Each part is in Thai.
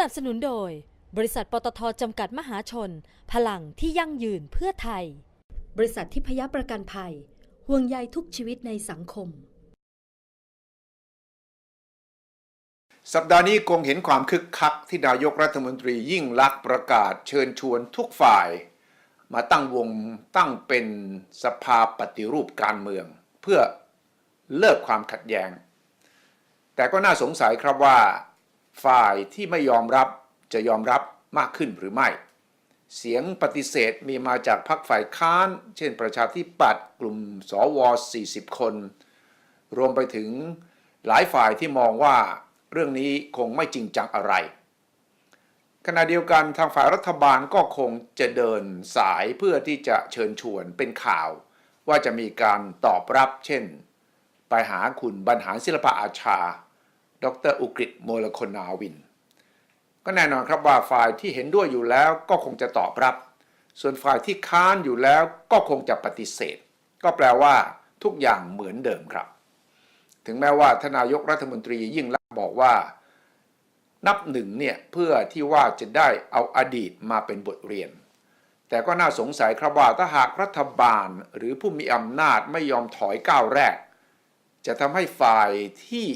นับสนุนโดย บริษัทปตทจำกัดมหาชน พลังที่ยั่งยืนเพื่อไทย บริษัททิพยประกันภัย ห่วงใยทุกชีวิตในสังคม สัปดาห์นี้คงเห็นความคึกคักที่นายกรัฐมนตรียิ่งลักษณ์ประกาศเชิญชวนทุกฝ่าย มาตั้งวงตั้งเป็นสภาปฏิรูปการเมือง เพื่อเลิกความขัดแย้ง แต่ก็น่าสงสัยครับว่า ฝ่ายที่ไม่ยอมรับจะยอมรับมากขึ้นหรือไม่ เสียงปฏิเสธมีมาจากพรรคฝ่ายค้าน เช่นประชาธิปัตย์กลุ่มสว 40 คน รวมไปถึงหลายฝ่ายที่มองว่าเรื่องนี้คงไม่จริงจังอะไร ขณะเดียวกันทางฝ่ายรัฐบาลก็คงจะเดินสายเพื่อที่จะเชิญชวนเป็นข่าว ว่าจะมีการตอบรับเช่น ไปหาคุณบรรหารศิลปะอาชา ดรอุกฤษโมลคนาวิน ก็แน่นอนครับว่าฝ่ายที่เห็นด้วยอยู่แล้วก็คงจะตอบรับ ส่วนฝ่ายที่ค้านอยู่แล้วก็คงจะปฏิเสธ ก็แปลว่า ทุกอย่างเหมือนเดิมครับ ถึงแม้ว่าทนายกรัฐมนตรียิ่งลักษณ์บอกว่า นับหนึ่งเนี่ยเพื่อที่ว่าจะได้เอาอดีตมาเป็นบทเรียน แต่ก็น่าสงสัยครับว่าถ้าหากรัฐบาลหรือผู้มีอำนาจไม่ยอมถอยก้าวแรกจะทำให้ฝ่ายที่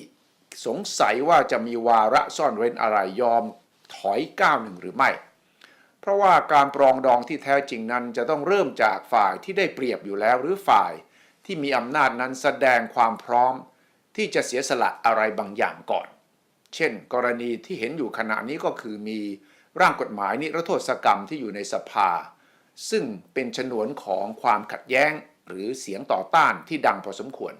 สงสัยว่าจะมีวาระซ่อนเร้นอะไรยอมถอยก้าวหนึ่งหรือไม่ เพราะว่าการปรองดองที่แท้จริงนั้นจะต้องเริ่มจากฝ่ายที่ได้เปรียบอยู่แล้วหรือฝ่ายที่มีอำนาจนั้นแสดงความพร้อม ที่จะเสียสละอะไรบางอย่างก่อน เช่น กรณีที่เห็นอยู่ขณะนี้ก็คือมีร่างกฎหมายนิรโทษกรรมที่อยู่ในสภา ซึ่งเป็นฉนวนของความขัดแย้งหรือเสียงต่อต้านที่ดังพอสมควร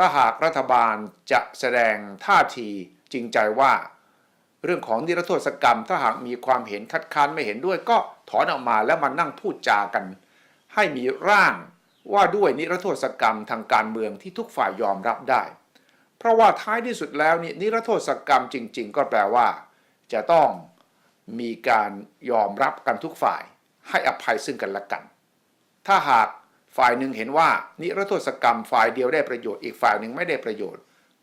ถ้าหากรัฐบาลจะแสดงท่าทีจริงใจว่า เรื่องของนิรโทษกรรม ถ้าหากมีความเห็นคัดค้านไม่เห็นด้วย ก็ถอนออกมาแล้วมานั่งพูดจากัน ให้มีร่างว่าด้วยนิรโทษกรรมทางการเมืองที่ทุกฝ่ายยอมรับได้ เพราะว่าท้ายที่สุดแล้วนี่นิรโทษกรรมจริง ๆ ก็แปลว่า จะต้องมีการยอมรับกันทุกฝ่าย ให้อภัยซึ่งกันและกัน ถ้าหาก ฝ่ายหนึ่งเห็นว่านิรโทษกรรมฝ่ายเดียวได้ประโยชน์อีกฝ่ายหนึ่งไม่ได้ประโยชน์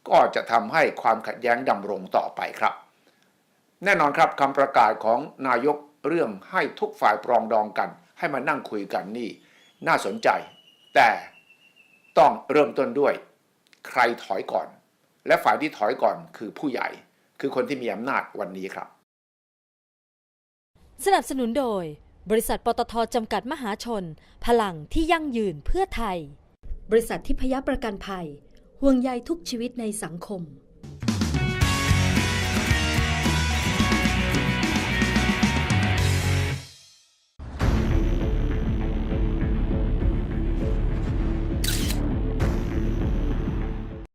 ก็จะทำให้ความขัดแย้งดำรงต่อไปครับ แน่นอนครับคำประกาศของนายกเรื่องให้ทุกฝ่ายปรองดองกัน ให้มานั่งคุยกันนี่ น่าสนใจ แต่ต้องเริ่มต้นด้วย ใครถอยก่อน และฝ่ายที่ถอยก่อนคือผู้ใหญ่ คือคนที่มีอำนาจวันนี้ครับ สนับสนุนโดย บริษัทปตทจำกัดมหาชน พลังที่ยั่งยืนเพื่อไทย บริษัททิพยประกันภัย ห่วงใยทุกชีวิตในสังคม